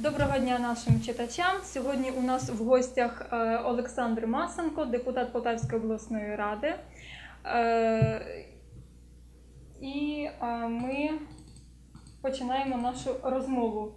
Доброго дня нашим читачам. Сьогодні у нас в гостях е, Олександр Масенко, депутат Полтавської обласної ради. Е, І е, ми починаємо нашу розмову.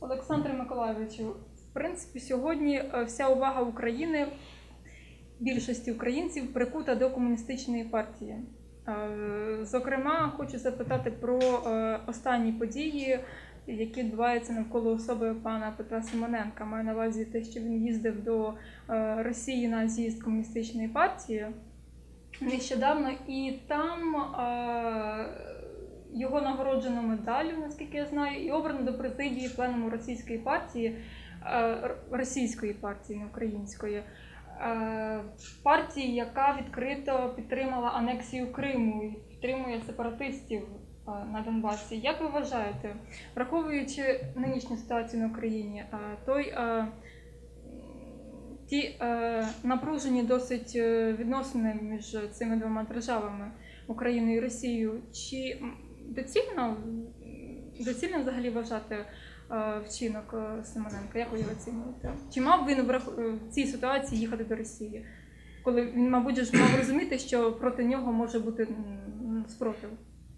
Олександре Миколайовичу, в принципі, сьогодні вся увага України, більшості українців прикута до комуністичної партії. Зокрема, хочу запитати про останні події, які відбуваються навколо особи пана Петра Симоненка. Маю на увазі те, що він їздив до е, Росії на з'їзд комуністичної партії нещодавно, і там е, його нагороджено медаллю, наскільки я знаю, і обрано до президії пленуму російської партії, е, російської партії, не української. Партії, яка відкрито підтримала анексію Криму підтримує сепаратистів е, на Донбасі. Як ви вважаєте, враховуючи нинішню ситуацію на Україні, е, той е, ті напружені досить відносини між цими двома державами Україною і Росією, чи доцільно, доцільно взагалі вважати вчинок Симоненка? Як ви його оцінюєте? Чи мав він в цій ситуації їхати до Росії? Коли він, мабуть, ж мав розуміти, що проти нього може бути спротив.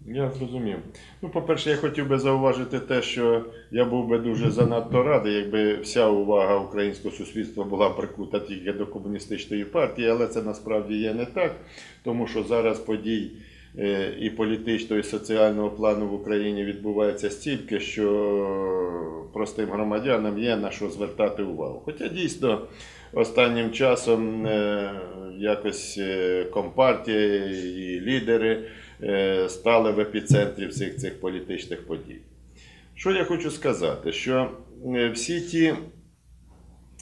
Я зрозумів. Ну, по-перше, я хотів би зауважити те, що я був би дуже занадто радий, якби вся увага українського суспільства була прикута тільки до комуністичної партії, але це насправді є не так, тому що зараз подій е, і політичного, і соціального плану в Україні відбувається стільки, що простим громадянам є на що звертати увагу. Хоча дійсно останнім часом е, якось е, компартія і лідери стали в епіцентрі всіх цих політичних подій. Що я хочу сказати? Що е, всі ті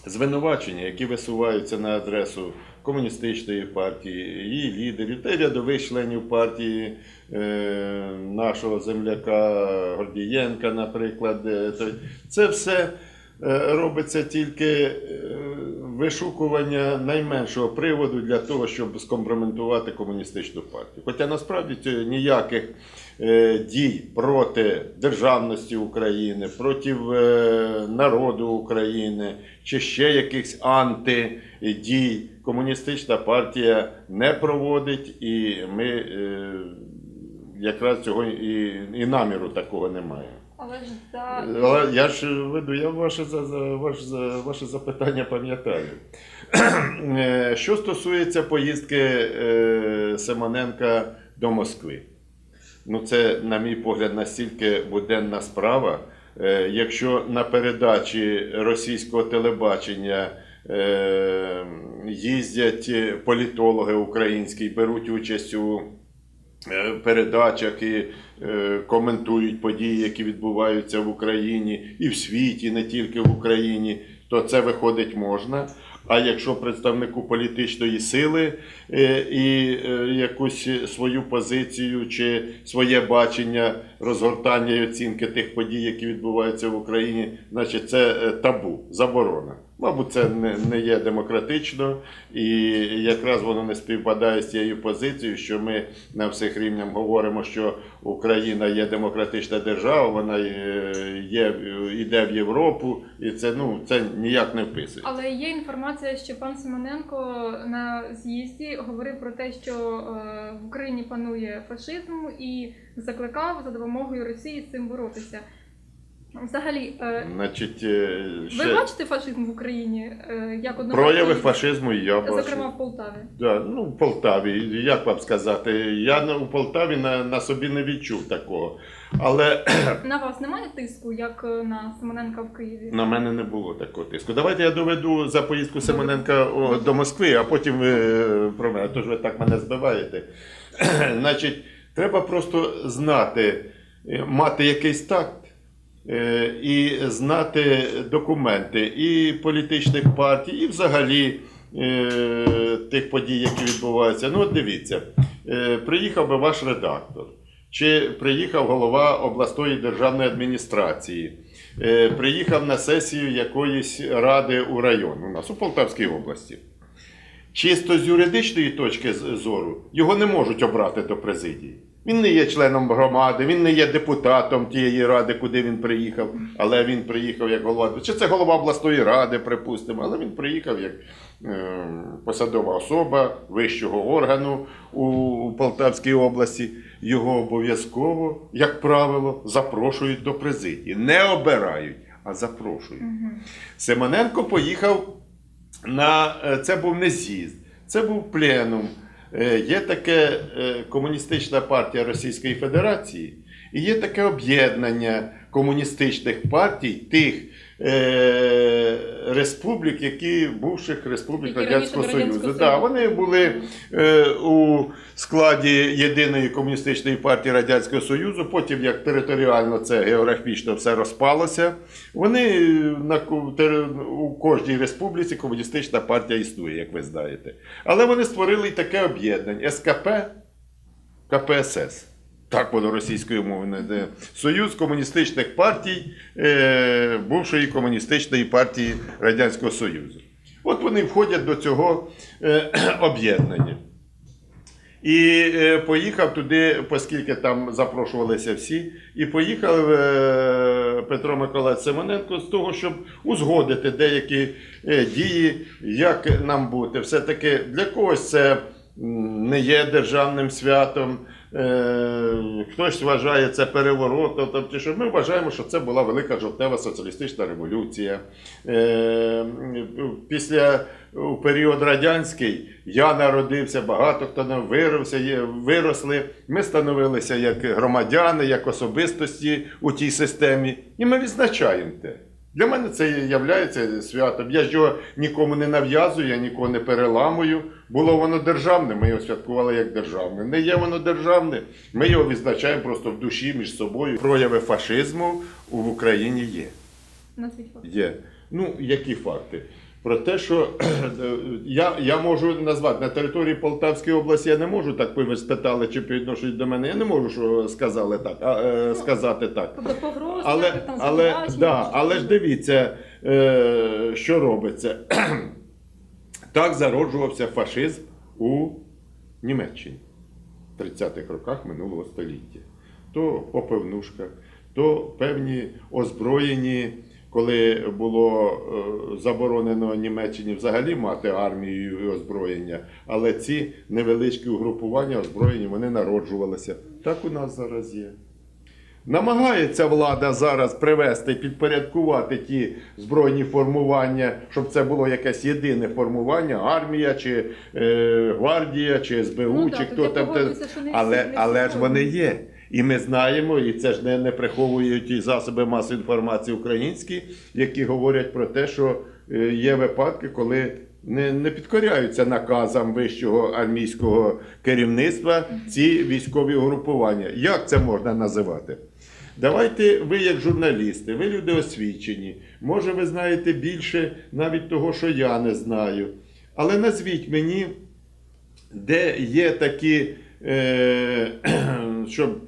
звинувачення, які висуваються на адресу комуністичної партії, її лідерів та рядових членів партії е, нашого земляка Гордієнка, наприклад, е, це все е, робиться тільки е, вишукування найменшого приводу для того, щоб скомпрометувати комуністичну партію. Хоча насправді ніяких е, дій проти державності України, проти е, народу України чи ще якихось антидій комуністична партія не проводить, і ми е, якраз цього і наміру такого немає. Але ж за я ж веду, я ваше, за- ваше, за- ваше запитання пам'ятаю. Е, Що стосується поїздки е, Симоненка до Москви, ну це, на мій погляд, настільки буденна справа. Е, Якщо на передачі російського телебачення е, їздять політологи українські, беруть участь у передачах і е, коментують події, які відбуваються в Україні і в світі, не тільки в Україні, то це виходить можна. А якщо представнику політичної сили е, і е, якусь свою позицію чи своє бачення розгортання і оцінки тих подій, які відбуваються в Україні, значить це е, табу, заборона. Мабуть, це не, не є демократично, і якраз воно не співпадає з тією позицією, що ми на всіх рівнях говоримо, що Україна є демократична держава, вона е, є, йде в Європу, і це ну це ніяк не вписує. Але є інформація, що пан Симоненко на з'їзді говорив про те, що е, в Україні панує фашизм і закликав за допомогою Росії з цим боротися. Взагалі, е, Значить, е, ви бачите фашизм в Україні е, як одного прояви фашизму я бачу. зокрема в Полтаві? Да, ну, в Полтаві, як вам сказати, я у Полтаві на, на собі не відчув такого. Але На вас немає тиску, як на Симоненка в Києві? на мене не було такого тиску. Давайте я доведу за поїздку Семененка о, до Москви, а потім ви про мене. Тож ви так мене збиваєте. Значить, треба просто знати, мати якийсь такт. Е, І знати документи і політичних партій, і взагалі е, тих подій, які відбуваються. Ну, от дивіться, е, приїхав би ваш редактор, чи приїхав голова обласної державної адміністрації, приїхав на сесію якоїсь ради у район у нас у Полтавській області. Чисто з юридичної точки зору його не можуть обрати до президії. Він не є членом громади, він не є депутатом тієї ради, куди він приїхав, але він приїхав як голова. Чи це голова обласної ради, припустимо, але він приїхав як е, посадова особа вищого органу у, Полтавській області. Його обов'язково, як правило, запрошують до президії. Не обирають, а запрошують. Симоненко поїхав на е, це був не з'їзд, це був пленум. Е, Є таке е, комуністична партія Російської Федерації, і є таке об'єднання комуністичних партій тих е, республік, які бувших республік Радянського Союзу. Да, вони були е, у складі єдиної комуністичної партії Радянського Союзу. Потім, як територіально це географічно все розпалося, вони е, на у кожній республіці комуністична партія існує, як ви знаєте. Але вони створили й таке об'єднання СКП КПСС. Так воно російською мовою Союз комуністичних партій е, бувшої комуністичної партії Радянського Союзу. От вони входять до цього е, об'єднання. І е, поїхав туди, оскільки там запрошувалися всі, і поїхав е, Петро Миколаївич Симоненко з того, щоб узгодити деякі е, дії, як нам бути. Все-таки для когось це не є державним святом. Е, хтось вважає це переворотом. Тобто, що ми вважаємо, що це була велика жовтнева соціалістична революція. Е, після у період радянський я народився, багато хто не вирився, виросли. Ми становилися як громадяни, як особистості у тій системі, і ми відзначаємо те. Для мене це є святом. Я ж його нікому не нав'язую, я нікого не переламую. Було воно державне, ми його святкували як державне. Не є воно державне, ми його відзначаємо просто в душі між собою. Прояви фашизму в Україні є. Є. Ну, які факти? Про те, що я, я можу назвати на території Полтавської області, я не можу так, ви спитали, чи по відношенню до мене, я не можу що сказали так, а, е, сказати так. Тобто погроз, Але, там але, да, але ж дивіться, е, що робиться. так зароджувався фашизм у Німеччині в 30-х роках минулого століття. То попевнушка, то певні озброєні, коли було е, заборонено Німеччині взагалі мати армію і озброєння, але ці невеличкі угрупування озброєні вони народжувалися. Так у нас зараз є. Намагається влада зараз привести, підпорядкувати ті збройні формування, щоб це було якесь єдине формування, армія, чи е, гвардія, чи СБУ, Ну, чи да, хто там. те- Але, але ж вони є. І ми знаємо, і це ж не, не приховують і засоби масової інформації українські, які говорять про те, що е, є випадки, коли не, не підкоряються наказам вищого армійського керівництва ці військові угрупування. Як це можна називати? Давайте ви, як журналісти, ви люди освічені. Може, ви знаєте більше навіть того, що я не знаю. Але назвіть мені, де є такі, е, щоб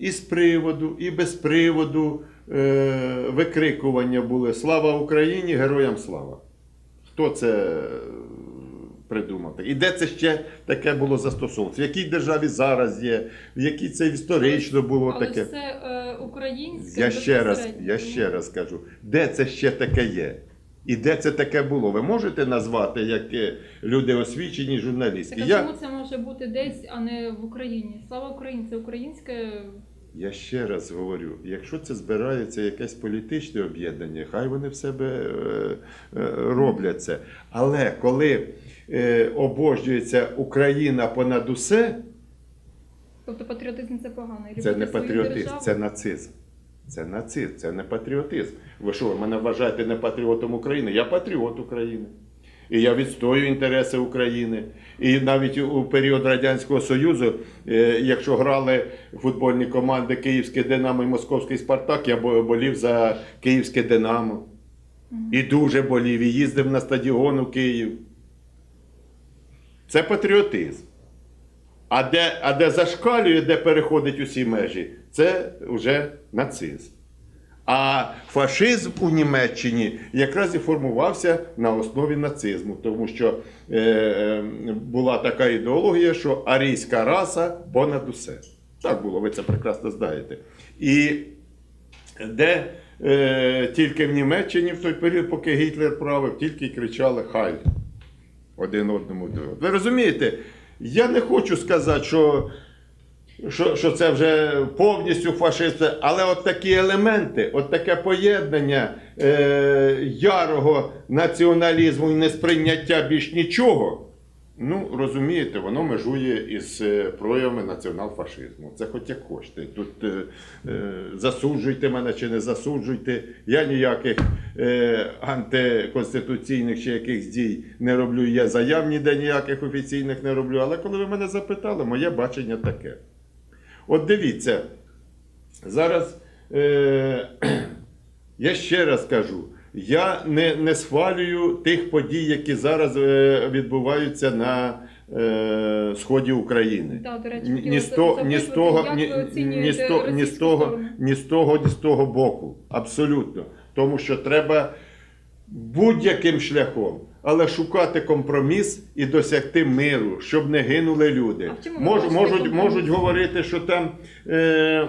і з приводу, і без приводу е, викрикування були Слава Україні, героям слава. Хто це е, придумав? І де це ще таке було застосовано? В якій державі зараз є, в якій це історично було Але таке? це е, українське. Я ще раз, я ще раз кажу, де це ще таке є? І де це таке було? Ви можете назвати як люди освічені, журналісти? Так, а Я, чому це може бути десь, а не в Україні? Слава Україні, це українське. Я ще раз говорю: якщо це збирається якесь політичне об'єднання, хай вони в себе е, е, роблять це. Але коли е, обожнюється Україна понад усе, Тобто патріотизм це погано. Це не патріотизм, це нацизм. Це нацизм, це не патріотизм. Ви що, ви мене вважаєте не патріотом України? Я патріот України. І я відстоюю інтереси України. І навіть у період Радянського Союзу, е, якщо грали футбольні команди Київське Динамо і Московський Спартак, я болів за Київське Динамо. І дуже болів, і їздив на стадіон у Київ. Це патріотизм. А де, а де зашкалює, де переходить усі межі, це вже нацизм. А фашизм у Німеччині якраз і формувався на основі нацизму, тому що е, е, була така ідеологія, що арійська раса понад усе. Так було, ви це прекрасно знаєте. І де е, тільки в Німеччині в той період, поки Гітлер правив, тільки кричали Хайль один одному. Ви розумієте, я не хочу сказати, що, що, що це вже повністю фашисти, але от такі елементи, от таке поєднання е, ярого націоналізму і несприйняття більш нічого. Ну, розумієте, воно межує із е, проявами націонал-фашизму. Це хоч як хочете. Тут е, е, засуджуйте мене чи не засуджуйте. Я ніяких е, антиконституційних чи якихось дій не роблю. Я заяв ніде ніяких офіційних не роблю. Але коли ви мене запитали, моє бачення таке. От дивіться, зараз е, я ще раз кажу. Я не, не схвалюю тих подій, які зараз е, відбуваються на е, сході України. Да, до речі, Ні, з того, ні, з того, ні, з того, ні, з того, ні з того, ні з того боку. Абсолютно. Тому що треба будь-яким шляхом, але шукати компроміс і досягти миру, щоб не гинули люди. Мож, можуть, можуть говорити, що там. Е,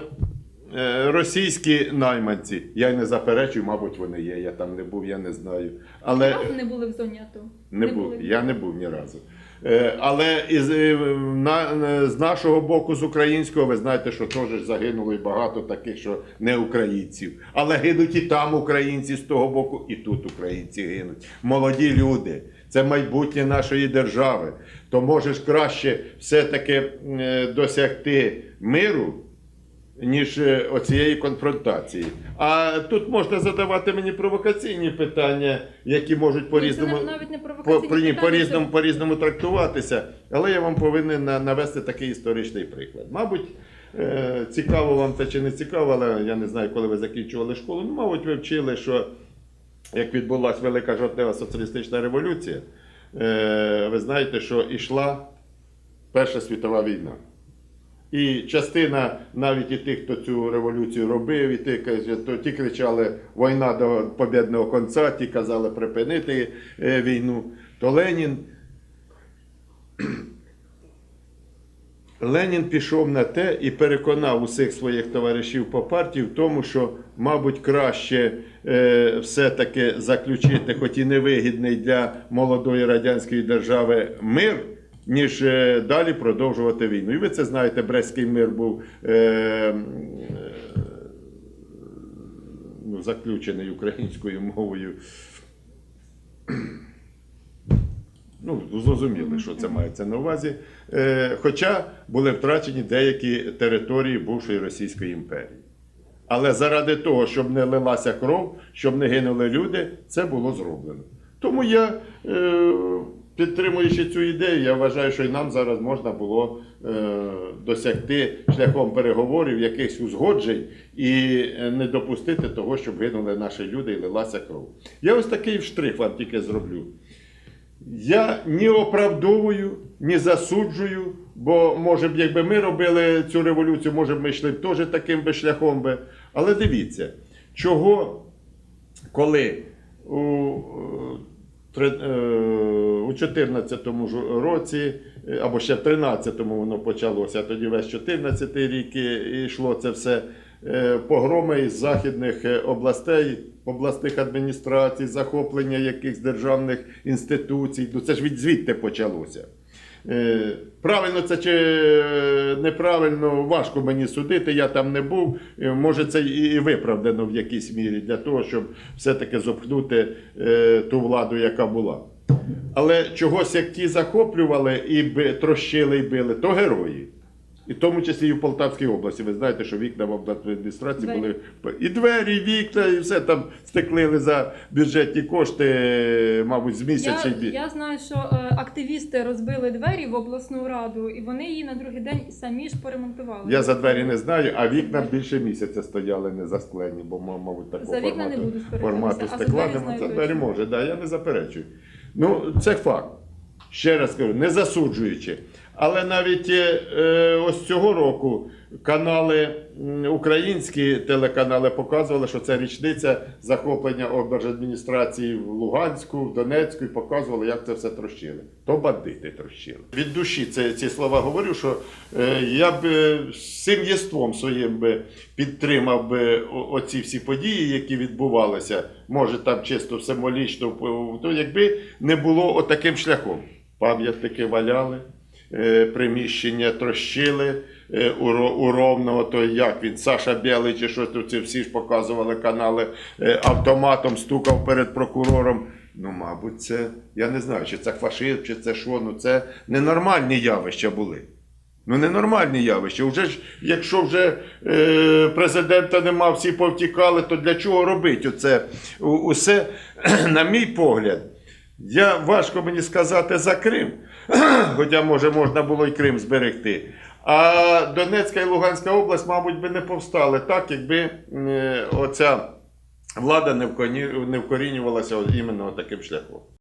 е, Російські найманці, я не заперечую, мабуть, вони є. Я там не був, я не знаю. Але не були в зоні АТО? не, був, були? я не був ні разу. Е, Але із, е, на, з нашого боку, з українського, ви знаєте, що теж загинуло і багато таких, що не українців. Але гинуть і там українці з того боку, і тут українці гинуть. Молоді люди. Це майбутнє нашої держави. То можеш краще все-таки е, досягти миру, ніж е, оцієї конфронтації. А тут можна задавати мені провокаційні питання, які можуть по-різному навіть не по, провокаційні по, ні, питання, по-різному, по-різному трактуватися. Але я вам повинен навести такий історичний приклад. Мабуть, е, цікаво вам це чи не цікаво, але я не знаю, коли ви закінчували школу. Ну, мабуть, ви вчили, що як відбулася велика жовтнева соціалістична революція, е, ви знаєте, що йшла Перша світова війна. І частина навіть і тих, хто цю революцію робив, і ті, то ті кричали війна до побєдного кінця, ті казали припинити е, війну. То Ленін. Ленін пішов на те і переконав усіх своїх товаришів по партії в тому, що, мабуть, краще е, все-таки заключити, хоч і невигідний для молодої радянської держави мир, ніж е, далі продовжувати війну. І ви це знаєте, Брестський мир був е, е, ну, заключений українською мовою. Ну, зрозуміли, що це мається на увазі. Е, хоча були втрачені деякі території бувшої Російської імперії. Але заради того, щоб не лилася кров, щоб не гинули люди, це було зроблено. Тому я, е, підтримуючи цю ідею, я вважаю, що і нам зараз можна було е, досягти шляхом переговорів якихось узгоджень і е, не допустити того, щоб гинули наші люди і лилася кров. Я ось такий штрих вам тільки зроблю. Я ні оправдовую, ні засуджую, бо може б, якби ми робили цю революцію, може б ми йшли б теж таким би шляхом би. Але дивіться, чого, коли у, у 14-му ж році, е, або ще в 13-му воно почалося, тоді весь 14-й рік і- йшло це все. е, Погроми із західних е, областей, обласних адміністрацій, захоплення якихось державних інституцій. Ну це ж від звідти почалося. Е, Правильно це чи е, неправильно, важко мені судити, я там не був. Е, Може, це і виправдано в якійсь мірі для того, щоб все-таки зопхнути е, ту владу, яка була. Але чогось, як ті захоплювали і трощили і били, то герої. І в тому числі і в Полтавській області. Ви знаєте, що вікна в адміністрації були і двері, і вікна, і все там стеклили за бюджетні кошти, мабуть, з місяця. Я, я знаю, що е, активісти розбили двері в обласну раду, і вони її на другий день самі ж поремонтували. Я за двері не знаю, а вікна більше місяця стояли не засклені, бо, мабуть, такого За вікна не формату, буду сперечатися, формату а за стекла двері. За двері може, да, я не заперечую. Ну, це факт. Ще раз кажу, не засуджуючи. Але навіть е, ось цього року канали, українські телеканали показували, що це річниця захоплення облдержадміністрації в Луганську, в Донецьку, і показували, як це все трощили. То бандити трощили. Від душі це, ці слова говорю, що е, я б е, всім єством своїм би підтримав би оці всі події, які відбувалися. Може, там чисто символічно, то якби не було отаким шляхом. Пам'ятники валяли, е, приміщення трощили е, у, Ро- Ровного, то як він, Саша Білий чи щось, тут ці всі ж показували канали, е, автоматом стукав перед прокурором. Ну, мабуть, це, я не знаю, чи це фашизм, чи це що, ну це ненормальні явища були. Ну, ненормальні явища. Вже ж, якщо вже е, президента нема, всі повтікали, то для чого робити оце? Усе, на мій погляд, я важко мені сказати за Крим, хоча, може, можна було і Крим зберегти. А Донецька і Луганська область, мабуть, би не повстали так, якби е, оця влада не вкорінювалася іменно таким шляхом.